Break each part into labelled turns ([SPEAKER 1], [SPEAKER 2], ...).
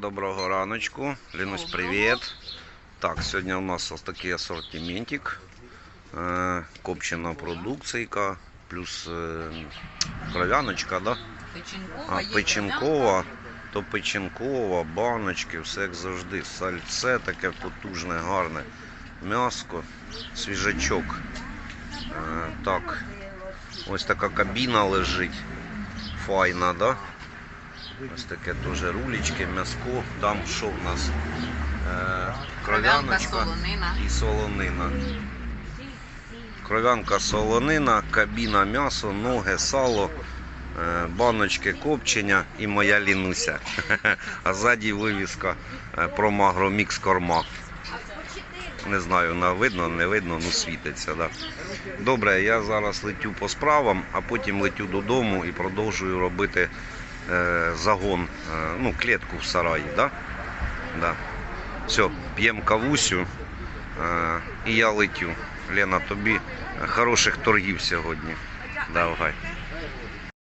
[SPEAKER 1] Доброго раночку. Лінусь, привіт. Так, сьогодні у нас ось такий асортиментик. Е, Копчена продукційка, плюс е, кров'яночка, да? А, печінкова, то печінкова, баночки, все як завжди. Сальце таке потужне, гарне. М'яско, свіжачок. Е, так, ось така кабіна лежить. Файна, да? Ось таке теж рулічки, м'яско. Там що в нас? Е, кров'яночка і солонина. Кров'янка, солонина, кабіна, м'ясо, ноги, сало, е, баночки копчення і моя лінуся. А ззаді вивіска е, про Магромікс корма. Не знаю, на видно, не видно, ну світиться. Да. Добре, я зараз летю по справам, а потім летю додому і продовжую робити загон, е, ну, клітку в сараї. Да? Да. Все, п'ємо кавусю е, і я летю. Лена, тобі хороших торгів сьогодні. Давай.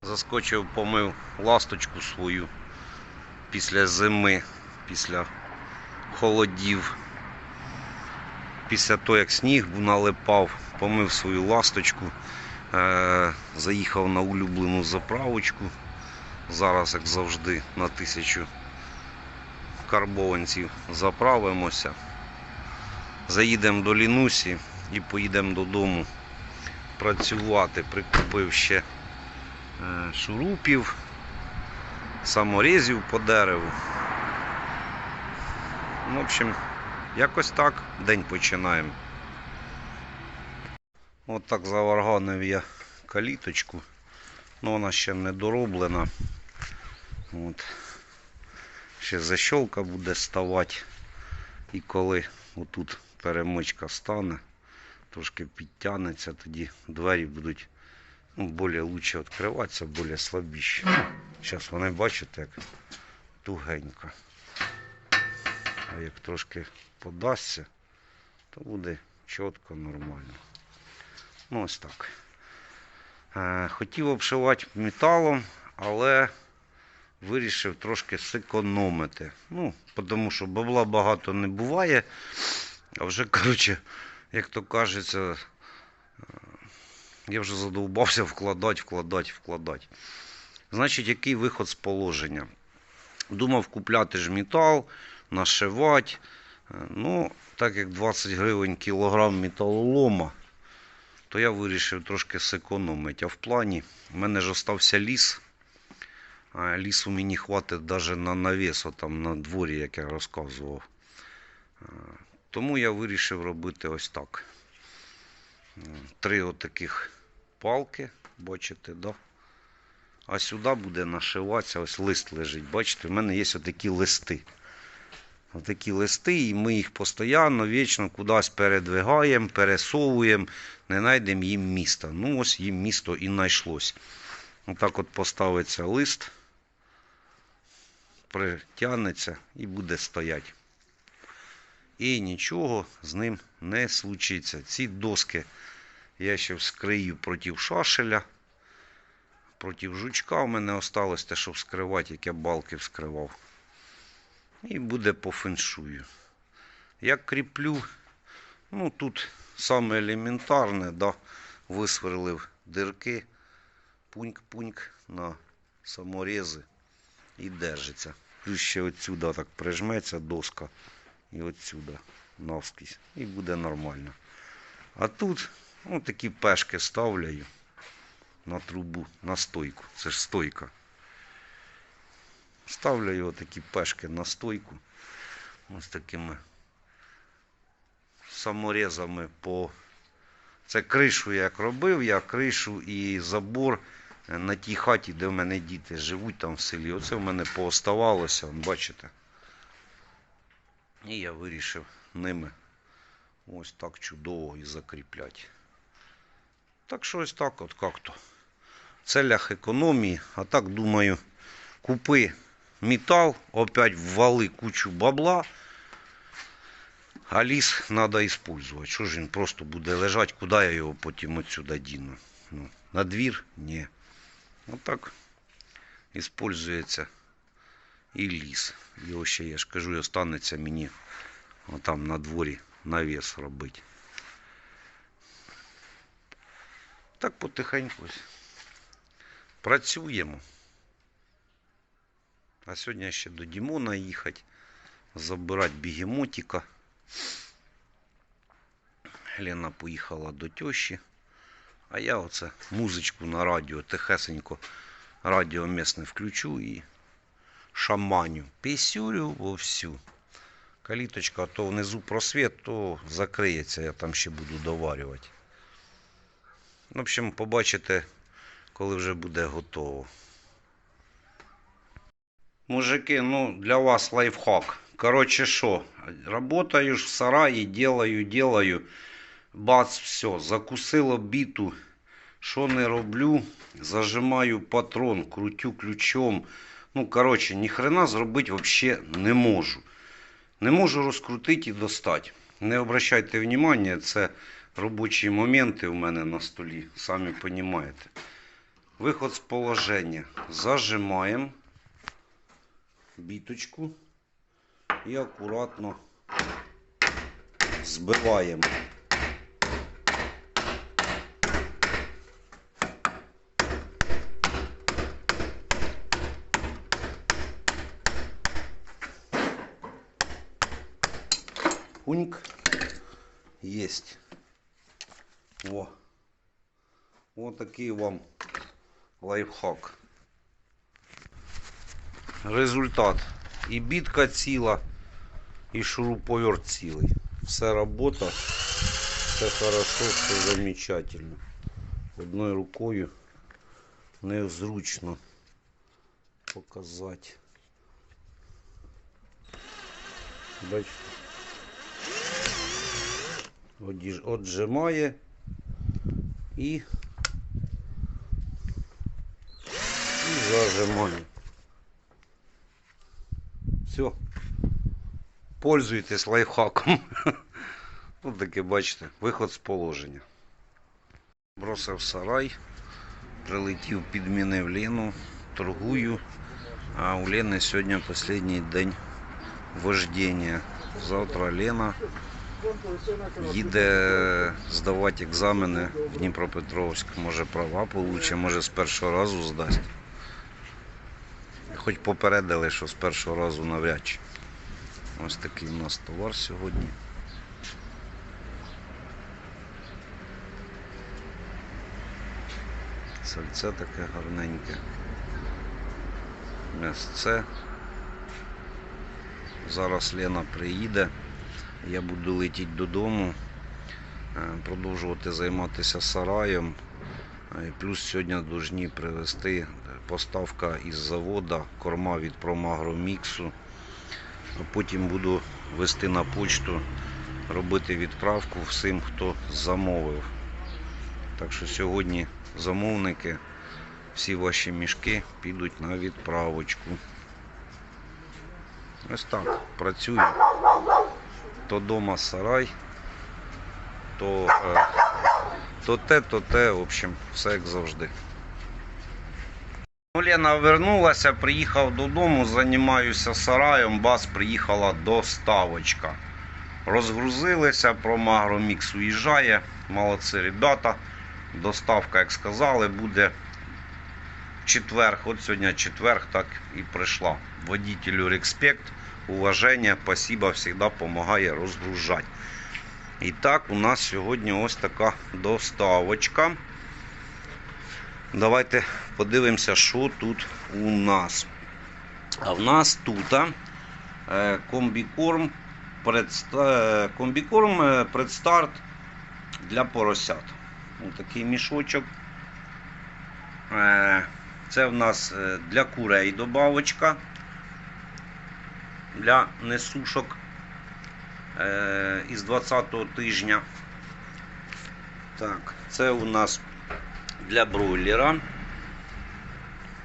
[SPEAKER 1] Заскочив, помив ласточку свою після зими, після холодів. Після того, як сніг налипав, помив свою ласточку, е, заїхав на улюблену заправочку. Зараз, як завжди, на тисячу карбованців заправимося. Заїдемо до Лінусі і поїдемо додому працювати. Прикупив ще е, шурупів, саморезів по дереву. В общем, якось так день починаємо. От так заварганив я каліточку. Ну, вона ще не дороблена. От. Ще защолка буде ставати. І коли отут перемичка стане, трошки підтягнеться, тоді двері будуть ну, більш лучше відкриватися, більш слабіші. Зараз вони бачите, як тугенько. А як трошки подасться, то буде чітко, нормально. Ну ось так. Е, хотів обшивати металом, але вирішив трошки зекономити. Ну, тому що бабла багато не буває. А вже, коротше, як то кажеться, е, я вже задовбався вкладати, вкладати, вкладати. Значить, який виход з положення? Думав купляти ж метал, нашивати. Е, Ну, так як 20 гривень кілограм металолома, то я вирішив трошки зекономити. А в плані, в мене ж остався ліс. Лісу мені хватить навіть на навіс, там на дворі, як я розказував. Тому я вирішив робити ось так. Три отаких палки, бачите, да? А сюди буде нашиватися, ось лист лежить. Бачите, в мене є отакі листи. Отакі листи, і ми їх постійно, вічно кудись передвигаємо, пересовуємо, не знайдемо їм міста. Ну, ось їм місто і знайшлось. Отак от поставиться лист, притягнеться і буде стояти. І нічого з ним не случиться. Ці доски я ще вскрию проти шашеля. Проти жучка у мене осталось те, що вскривати, як я балки вскривав. І буде по феншую. Як кріплю, ну тут саме елементарне, да, висверлив дирки пуньк-пуньк на саморези і держиться. Плюс ще отсюда так прижметься доска і отсюда навскізь. І буде нормально. А тут ну, такі пешки ставляю на трубу, на стойку. Це ж стойка. Ставляю отакі пешки на стойку. Ось такими саморезами по це кришу як робив, я кришу і забор на тій хаті, де в мене діти живуть там в селі. Оце в мене пооставалося, бачите. І я вирішив ними ось так чудово і закріпляти. Так що ось так от як-то. В целях економії, а так думаю, купи метал, опять ввали кучу бабла, а ліс треба використовувати. Що ж він просто буде лежати, куди я його потім отсюди діну? Ну, на двір? Ні. Отак використовується і ліс. Його ще, я ж кажу, і останеться мені там на дворі навіс робити. Так потихеньку ось працюємо. А сьогодні ще до Дімона їхати, забирати бігемотика. Лена поїхала до тещі. А я оце музичку на радіо тихесенько радіо місне включу і шаманю. Пісюрю вовсю. Каліточка то внизу просвіт, то закриється, я там ще буду доварювати. В общем, побачите, коли вже буде готово. Мужики, ну для вас лайфхак. Короче, що, работаю в сараї, делаю, делаю. Бац, все, закусило біту. Що не роблю, зажимаю патрон, крутю ключом. Ну, короче, ніхрена зробити взагалі не можу. Не можу розкрутити і достати. Не обращайте внимання, це робочі моменти у мене на столі, самі розумієте. Виход з положення. Зажимаємо біточку і акуратно збиваємо. Пуньк есть. О. Вот такий вам лайфхак. Результат. І бітка ціла, і шуруповерт цілий. Все робота, все хорошо, все замечательно. Одною рукою незручно показати. Бачите? Отжимає і, і зажимає. Все. Пользуйтесь лайфхаком. Ось таке, бачите, виход з положення. Бросив сарай, прилетів, підмінив Лену, торгую. А у Лени сьогодні останній день вождення. Завтра Лена їде здавати екзамени в Дніпропетровськ. Може права получить, може з першого разу здасть. Хоч попередили, що з першого разу навряд чи. Ось такий у нас товар сьогодні. Сальце таке гарненьке. М'ясце. Зараз Лена приїде. Я буду летіти додому, е, продовжувати займатися сараєм. Е, Плюс сьогодні повинні привезти е, поставка із завода, корма від Промагроміксу. Потім буду вести на почту, робити відправку всім, хто замовив. Так що сьогодні замовники, всі ваші мішки підуть на відправочку. Ось так, працюю. То дома сарай, то, е, то те, то те, в общем, все як завжди. Ну, Лена вернулася, приїхав додому, займаюся сараєм, бас приїхала доставочка. Розгрузилися, Промагромікс уїжджає. Молодці ребята. Доставка, як сказали, буде в четверг. От сьогодні четверг, так і прийшла. Водителю респект, уваження, спасибо, завжди допомагає розгружати. І так, у нас сьогодні ось така доставочка. Давайте подивимося, що тут у нас. А в нас тут е, комбікорм, предста- е, комбікорм е, предстарт для поросят. Ось такий мішочок. Це в нас для курей добавочка. Для несушок е, із 20-го тижня. Так, це у нас для бройлера.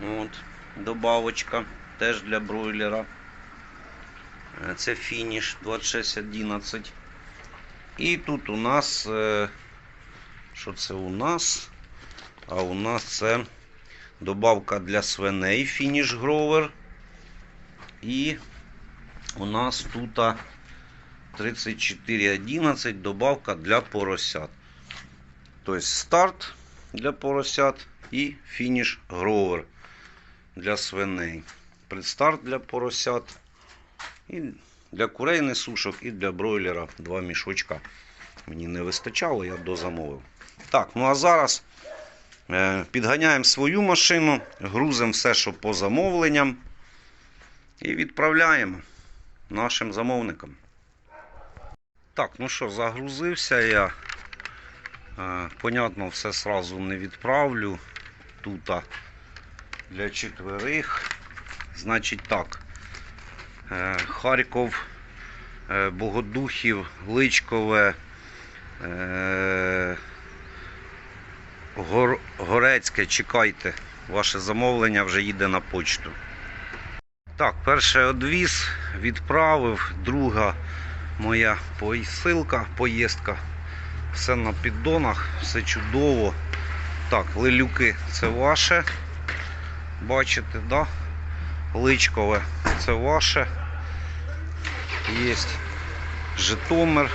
[SPEAKER 1] От, добавочка теж для бройлера. Е, Це фініш 2611. І тут у нас, е, що це у нас? А у нас це добавка для свиней фініш гровер. І у нас тут 34.11 добавка для поросят. Тобто старт для поросят і фініш гровер для свиней. Предстарт для поросят. І для курей несушок, і для бройлера два мішочка. Мені не вистачало, я дозамовив. Так, ну а зараз е, підганяємо свою машину, грузимо все, що по замовленням. І відправляємо нашим замовникам. Так, ну що, загрузився я. Е, Понятно, все сразу не відправлю. Тут для четверих. Значить так. Е, Харків, е, Богодухів, Гличкове, е, Горецьке, чекайте. Ваше замовлення вже їде на почту. Так, перший одвіз відправив, друга моя посилка, поїздка. Все на піддонах, все чудово. Так, лилюки це ваше. Бачите, да? Личкове це ваше. Є Житомир.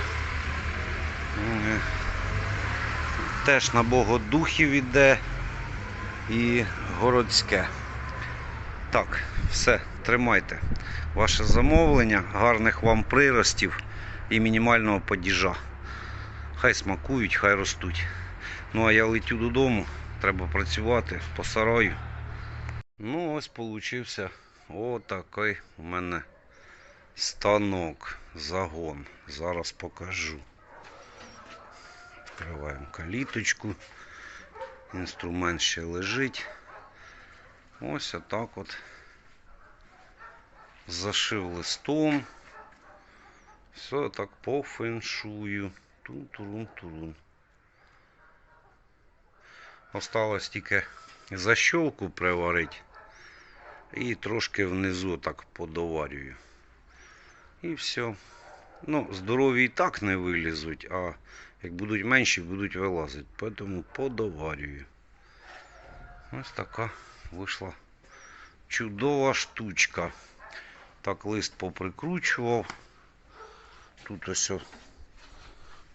[SPEAKER 1] Теж на Богодухів іде і городське. Так, все, тримайте ваше замовлення, гарних вам приростів і мінімального падіжа. Хай смакують, хай ростуть. Ну а я летю додому, треба працювати по сараю. Ну, ось получився отакий у мене станок, загон. Зараз покажу. Відкриваємо каліточку. Інструмент ще лежить. Ось отак от. Зашив листом. Все так по феншую. Тун-турун-турун. Осталось тільки защолку приварити. І трошки внизу так подоварюю. І все. Ну, здорові і так не вилізуть, а як будуть менші, будуть вилазити. Тому подоварюю. Ось така вийшла чудова штучка. Так лист поприкручував. Тут ось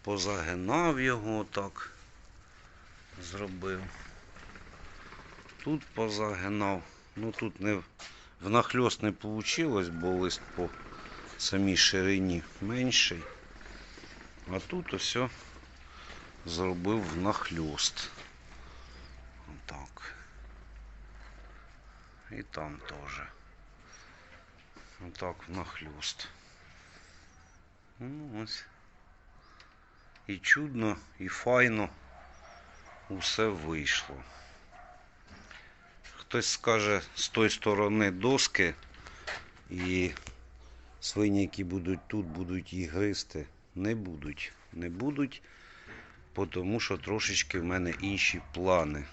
[SPEAKER 1] позагинав його так. Зробив. Тут позагинав. Ну тут не внахльост не вийшло, бо лист по самій ширині менший. А тут ось зробив внахльост. Отак. І там теж. Отак внахльост. Ну ось. І чудно, і файно усе вийшло. Хтось скаже з тої сторони доски і свині, які будуть тут, будуть їх гризти. Не будуть. Не будуть, тому що трошечки в мене інші плани.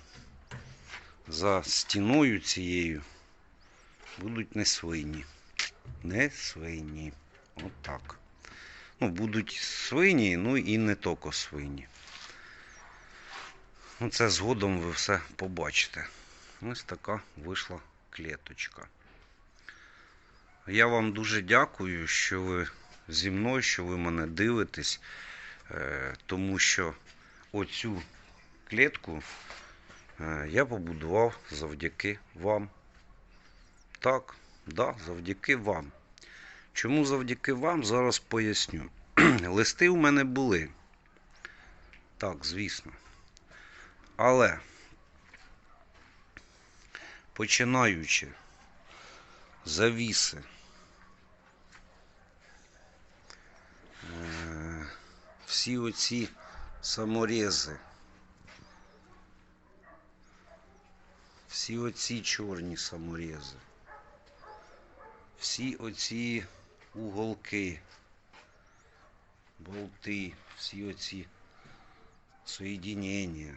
[SPEAKER 1] За стіною цією будуть не свині. Не свині. Отак. Ну, будуть свині, ну і не тільки свині. Ну, це згодом ви все побачите. Ось така вийшла клеточка. Я вам дуже дякую, що ви зі мною, що ви мене дивитесь, е, тому що оцю клітку е, я побудував завдяки вам. Так, да, завдяки вам. Чому завдяки вам, зараз поясню. Листи у мене були. Так, звісно. Але починаючи завіси, е, всі оці саморези, всі оці чорні саморези, всі оці уголки, болти, всі оці соєдинення.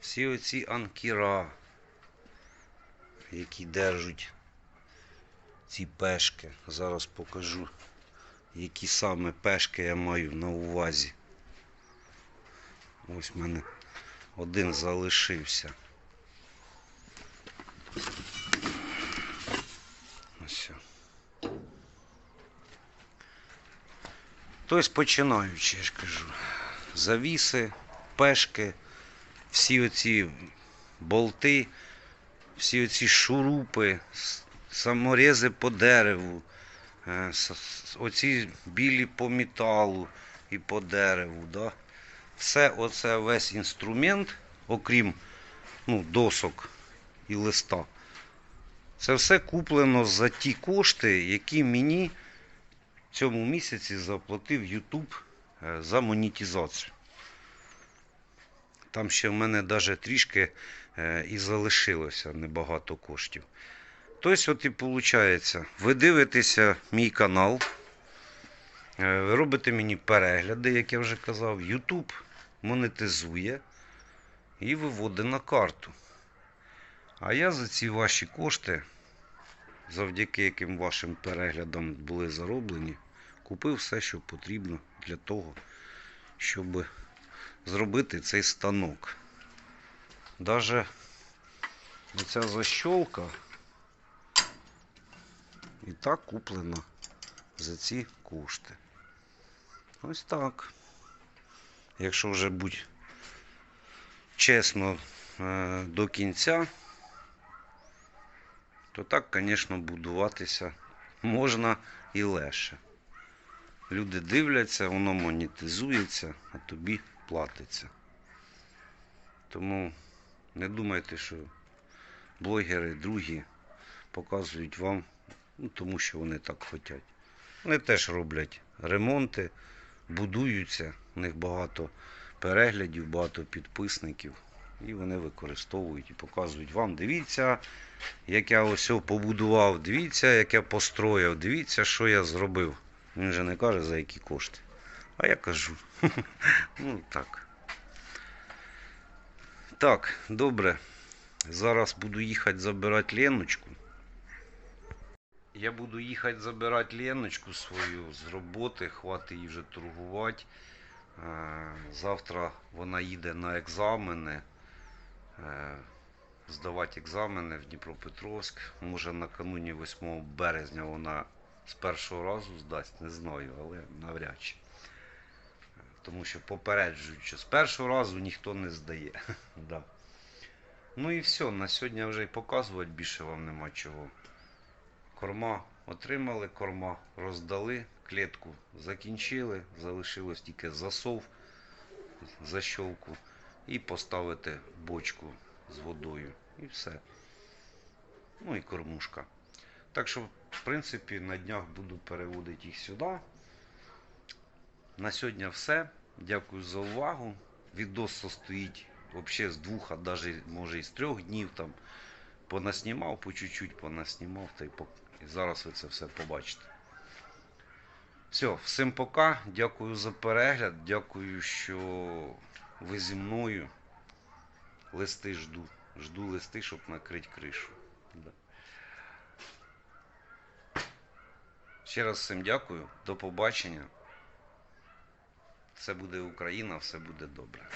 [SPEAKER 1] Всі оці анкіра, які держать ці пешки. Зараз покажу, які саме пешки я маю на увазі. Ось в мене один залишився. Ну, Ось. Тобто починаючи, я ж кажу, завіси, пешки, всі оці болти, всі оці шурупи, саморези по дереву, е, оці білі по металу і по дереву. Да? Все оце весь інструмент, окрім ну, досок і листа. Це все куплено за ті кошти, які мені в цьому місяці заплатив YouTube е, за монетизацію. Там ще в мене навіть трішки е, і залишилося небагато коштів. Тобто, от і виходить, ви дивитеся мій канал, е, ви робите мені перегляди, як я вже казав, YouTube монетизує і виводить на карту. А я за ці ваші кошти, завдяки яким вашим переглядам були зароблені, купив все, що потрібно для того, щоб зробити цей станок. Даже оця защолка і так куплена за ці кошти. Ось так. Якщо вже будь чесно е, до кінця, то так, звісно, будуватися можна і легше. Люди дивляться, воно монетизується, а тобі платиться. Тому не думайте, що блогери другі показують вам, ну, тому що вони так хочуть. Вони теж роблять ремонти, будуються, у них багато переглядів, багато підписників. І вони використовують і показують вам. Дивіться, як я ось побудував, дивіться, як я построїв, дивіться, що я зробив. Він же не каже, за які кошти. А я кажу. Ну так. Так, добре. Зараз буду їхати забирати Леночку. Я буду їхати забирати Леночку свою з роботи, хватить її вже торгувати. Е, Завтра вона їде на екзамени. Е, Здавати екзамени в Дніпропетровськ. Може накануні 8 березня вона з першого разу здасть, не знаю, але навряд чи. Тому що попереджують, що з першого разу ніхто не здає. да. Ну і все, на сьогодні вже і показувати більше вам нема чого. Корма отримали, корма роздали, клітку закінчили, залишилось тільки засов, защолку і поставити бочку з водою. І все. Ну і кормушка. Так що, в принципі, на днях буду переводити їх сюди. На сьогодні все. Дякую за увагу. Відос состоїть взагалі з двох, а навіть може і з трьох днів. Там понаснімав по чуть-чуть, понаснімав та й по... і зараз ви це все побачите. Все, всім пока. Дякую за перегляд. Дякую, що ви зі мною. Листи жду. Жду листи, щоб накрити кришу. Ще раз всім дякую. До побачення. Все буде Україна, все буде добре.